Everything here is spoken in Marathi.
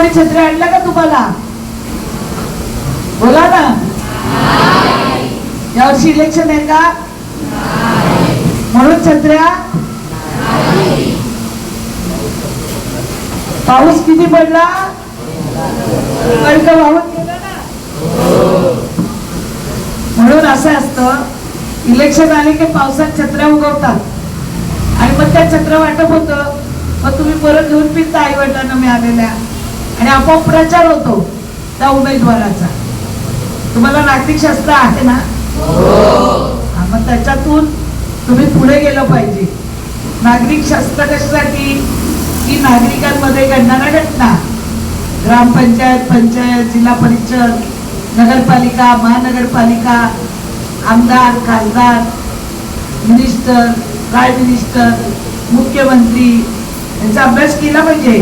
कोणी छत्री आणलं का तुम्हाला? बोला ना. यावर्षी इलेक्शन आहे का? म्हणून छत्र्या? पाऊस किती पडला? कणक वाहून गेला ना. म्हणून असं असतं इलेक्शन आले की पावसात छत्र्या उगवतात. आणि मग त्या छत्र वाटप होतं. मग तुम्ही परत घेऊन पिता आई वडिलांना मिळालेल्या. आणि आपोआप प्रचार होतो त्या उमेदवाराचा. तुम्हाला नागरिक शास्त्र आहे ना? मग त्याच्यातून तुम्ही पुढे गेलं पाहिजे. नागरिक शास्त्र कशासाठी? की नागरिकांमध्ये घडणाऱ्या घटना ग्रामपंचायत पंचायत जिल्हा परिषद नगरपालिका महानगरपालिका आमदार खासदार मिनिस्टर प्राईम मिनिस्टर मुख्यमंत्री यांचा अभ्यास केला पाहिजे.